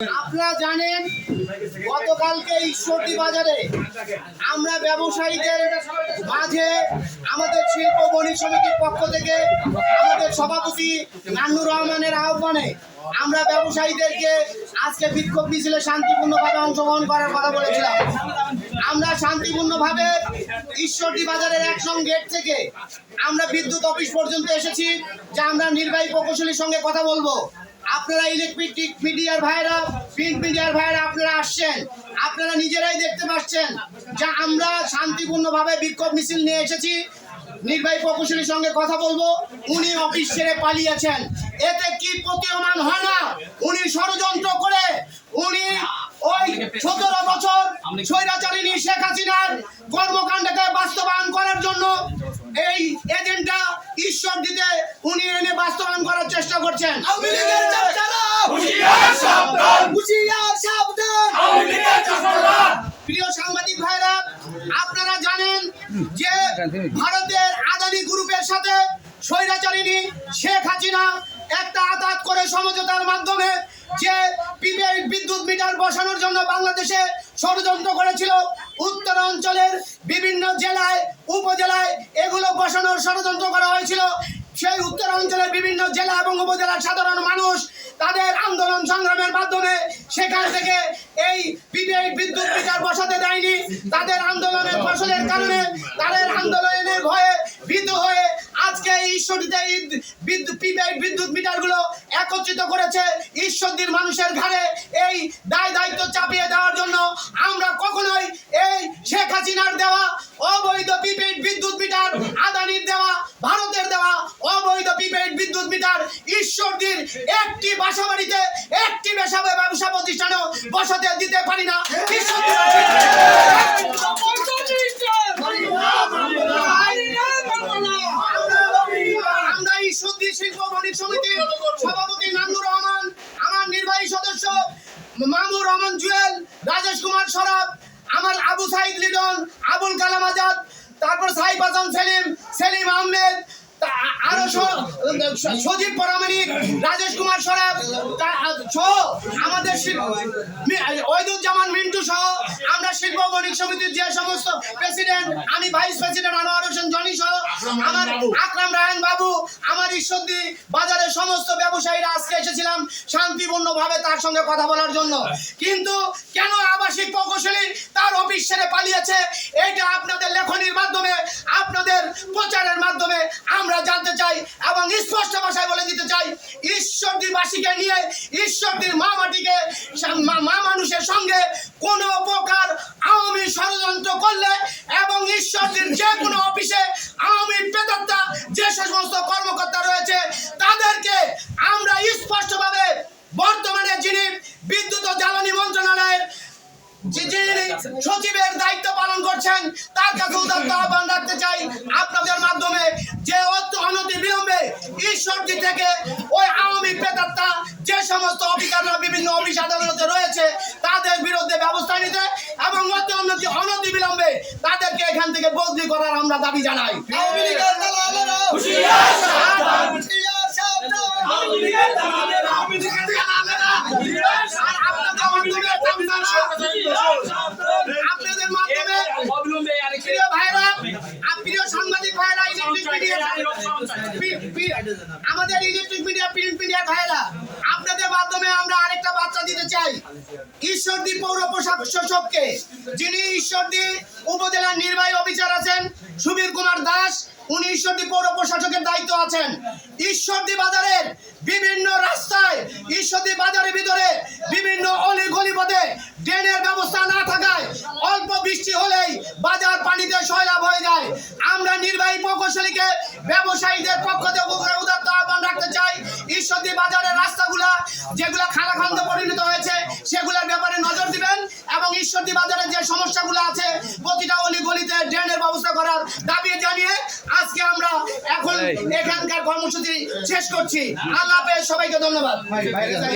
আপনারা জানেন, গতকালকে ঈশ্বরদী বাজারে আমরা ব্যবসায়ীদের মাঝে আমাদের শিল্প বণিক সমিতির পক্ষ থেকে আমাদের সভাপতি নান্নুর রহমানের আহ্বানে আমরা ব্যবসায়ীদেরকে আজকে বিক্ষোভ মিছিলে শান্তিপূর্ণভাবে অংশগ্রহণ করার কথা বলেছিলাম। আমরা শান্তিপূর্ণভাবে ঈশ্বরদী বাজারের একসং গেট থেকে আমরা বিদ্যুৎ অফিস পর্যন্ত এসেছি, যে আমরা নির্বাহী প্রকৌশলীর সঙ্গে কথা বলব। আপনারা ইলেকট্রিক মিডিয়ার ভাইরা প্রিন্ট মিডিয়ার ভাইরা আপনারা আসছেন, আপনারা নিজেরাই দেখতে পাচ্ছেন যে আমরা শান্তিপূর্ণভাবে বিক্ষোভ মিছিল নিয়ে এসেছি। নির্বাহী প্রকৌশলীর সঙ্গে কথা বলব, উনি অফিস ছেড়ে পালিয়েছেন। এতে কি প্রতীয়মান হয় না? উনি ষড়যন্ত্র করে, উনি ওই সতেরো বছর স্বৈরাচারিণী শেখ হাসিনার কর্মকাণ্ডকে বাস্তবায়ন করার জন্য এই এজেন্টটা ঈশ্বর দিতে উনি এনে বাস্তবায়ন করার চেষ্টা করছেন। প্রিয় সাংবাদিক ভাইরা আপনারা জানেন যে ভারতের আদানি গ্রুপের সাথে স্বৈরাচারিণী শেখ হাসিনা একটা আদাত করে সমঝোতার মাধ্যমে যে বিদ্যুৎ মিটার বসানোর জন্য বাংলাদেশে ষড়যন্ত্র করেছিল উত্তরাঞ্চলের বিভিন্ন জেলায় উপজেলায় এগুলো বসানোর ষড়যন্ত্র করা হয়েছিল। সেই উত্তরাঞ্চলের বিভিন্ন জেলা এবং উপজেলার সাধারণ মানুষ তাদের আন্দোলন সংগ্রামের মাধ্যমে সেখান থেকে এই প্রিপেড বিদ্যুৎ মিটার বসাতে দেয়নি। তাদের আন্দোলনের ফসলের কারণে তাদের আন্দোলনের ভয়ে ভীত হয়ে আজকে বিদ্যুৎ প্রিপেড বিদ্যুৎ মিটারগুলো একত্রিত করেছে ঈশ্বরদীর মানুষের ঘাড়ে। এই দায় দায়িত্ব চাপিয়ে দেওয়ার জন্য আমরা কখনোই এই শেখ হাসিনার দেওয়া অবৈধ প্রিপেড বিদ্যুৎ মিটার আদানির দেওয়া, ভারতের দেওয়া অবৈধ প্রিপেড বিদ্যুৎ মিটার ঈশ্বরদীর একটি বাসা বাড়িতে একটি ব্যবসা ব্যবসা প্রতিষ্ঠানেও বসাতে দিতে পারি না। সমিতির সভাপতি নান্নুর রহমান, আমার নির্বাহী সদস্য মামুর রহমান জুয়েল, রাজেশ কুমার সরাব আমার আবু সাইদ লিডন আবুল কালাম আজাদ তারপর সাইফ হাসান সেলিম সেলিম আহমেদ আরও সজীব পরামানিক রাজেশ কুমার সরাব সহ আমাদের শিল্প ওইদুজ্জামান মিন্টু সহ আমরা শিল্প বণিক সমিতির যে সমস্ত প্রেসিডেন্ট আমি ভাইস প্রেসিডেন্ট আনোয়ার হোসেন জনি সহ আমার আকরাম রায়ন বাবু ঈশ্বরদী বাজারের সমস্ত ব্যবসায়ীরা আজকে এসেছিলাম শান্তিপূর্ণভাবে তার সঙ্গে কথা বলার জন্য। কিন্তু কেন আবাসিক প্রকৌশলী তার অফিস ছেড়ে পালিয়েছে? এইটা আপনাদের লেখনির মাধ্যমে, আপনাদের প্রচারের মাধ্যমে আমরা জানতে চাই এবং স্পষ্ট ভাষায় বলে দিতে চাই, ঈশ্বরদীবাসীকে নিয়ে, ঈশ্বরদীর মা মাটিকে, মা মানুষের সঙ্গে কোনো প্রকার আওয়ামী ষড়যন্ত্র করলে এবং ঈশ্বরদীর যে কোনো যিনি সচিবের দায়িত্ব পালন করছেন তার কাছে উদাত্ত আহ্বান রাখতে চাই। আপনাদের মাধ্যমে যে অত অনতি বিলম্বে ঈশ্বরদী থেকে ওই আওয়ামী প্রেতাত্মা যে সমস্ত অফিসাররা বিভিন্ন অফিস আদালতে রয়েছে তাদের বিরুদ্ধে ব্যবস্থা নিতে এবং অতি অনতি অনতি বিলম্বে তাদেরকে এখান থেকে বদলি করার আমরা দাবি জানাই। আওয়ামী লীগের আমাদের ইলেকট্রিক মিডিয়া প্রিন্ট মিডিয়া ভাইরা, আপনাদের মাধ্যমে আমরা আরেকটা বার্তা দিতে চাই। ঈশ্বরদী পৌর প্রশাসককে যিনি ঈশ্বরদী উপজেলার নির্বাহী অফিসার আছেন, সুবীর কুমার দাস উনি ঈশ্বরদী পৌর প্রশাসকের দায়িত্ব আছেন। ঈশ্বরদী বাজারের বিভিন্ন রাস্তায়, ঈশ্বরদী বাজারের ভিতরে বিভিন্ন অলি গলিপথে ড্রেনের ব্যবস্থা না থাকায় অল্প বৃষ্টি হলেই বাজার পানিতে সয়লাভ হয়ে যায়। আমরা নির্বাহী প্রকৌশলীকে, ব্যবসায়ীদের পক্ষ থেকে উদাত্ত আহ্বান রাখতে চাই। ঈশ্বরদী বাজারের রাস্তাগুলা যেগুলা খানাখান্দ পরিণত হয়েছে, সেগুলোর ব্যাপারে নজর দিবেন এবং ঈশ্বরদী বাজারে যে সমস্যাগুলো আছে প্রতিটা অলি গলিতে ড্রেনের ব্যবস্থা করার দাবি জানিয়ে আজকে আমরা এখন এখানকার কর্মসূচি শেষ করছি। আল্লাহ সবাইকে ধন্যবাদ।